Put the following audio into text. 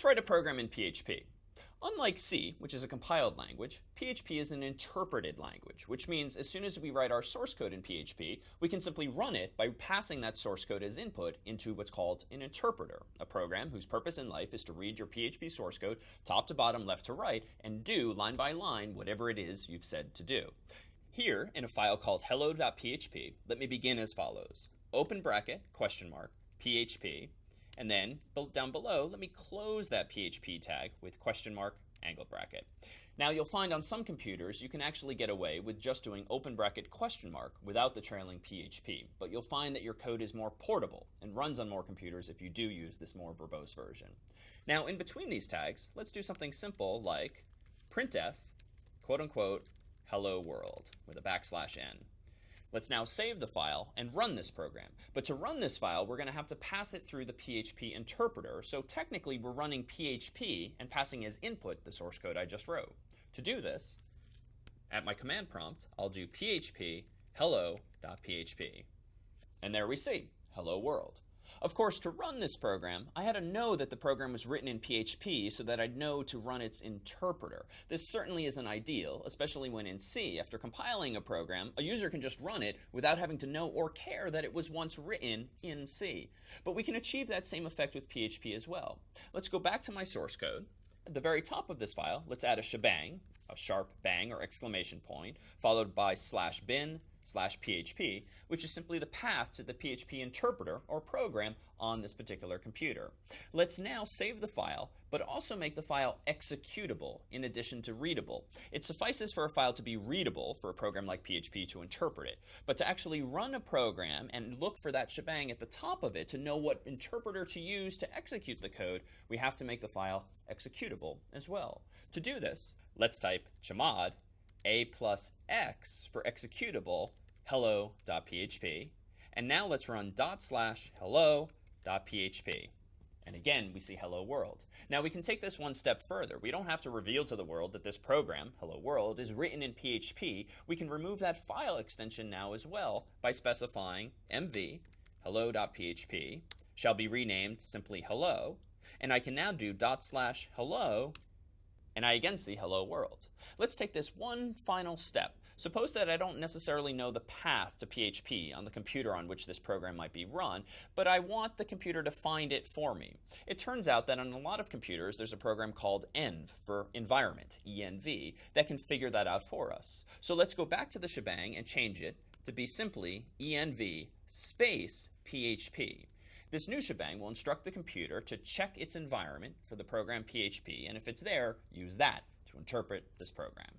Let's write a program in PHP. Unlike C, which is a compiled language, PHP is an interpreted language, which means as soon as we write our source code in PHP, we can simply run it by passing that source code as input into what's called an interpreter, a program whose purpose in life is to read your PHP source code top to bottom, left to right, and do line by line whatever it is you've said to do. Here, in a file called hello.php, let me begin as follows. Open bracket, question mark, PHP, and then down below, let me close that PHP tag with question mark angle bracket. Now you'll find on some computers you can actually get away with just doing open bracket question mark without the trailing PHP, but you'll find that your code is more portable and runs on more computers if you do use this more verbose version. Now in between these tags, let's do something simple like printf quote unquote hello world with a backslash n. Let's now save the file and run this program. But to run this file, we're going to have to pass it through the PHP interpreter. So technically, we're running PHP and passing as input the source code I just wrote. To do this, at my command prompt, I'll do php hello.php. And there we see, hello world. Of course, to run this program, I had to know that the program was written in PHP so that I'd know to run its interpreter. This certainly isn't ideal, especially when in C, after compiling a program, a user can just run it without having to know or care that it was once written in C. But we can achieve that same effect with PHP as well. Let's go back to my source code. At the very top of this file, let's add a shebang, a sharp bang or exclamation point, followed by slash bin slash PHP, which is simply the path to the PHP interpreter or program on this particular computer. Let's now save the file, but also make the file executable in addition to readable. It suffices for a file to be readable for a program like PHP to interpret it, but to actually run a program and look for that shebang at the top of it to know what interpreter to use to execute the code, we have to make the file executable as well. To do this, let's type chmod a plus x for executable hello.php. And now let's run dot slash hello.php. And again, we see hello world. Now we can take this one step further. We don't have to reveal to the world that this program, hello world, is written in PHP. We can remove that file extension now as well by specifying mv hello.php shall be renamed simply hello. And I can now do dot slash hello and I again see hello world. Let's take this one final step. Suppose that I don't necessarily know the path to PHP on the computer on which this program might be run, but I want the computer to find it for me. It turns out that on a lot of computers there's a program called env for environment, ENV, that can figure that out for us. So let's go back to the shebang and change it to be simply env space PHP. This new shebang will instruct the computer to check its environment for the program PHP, and if it's there, use that to interpret this program.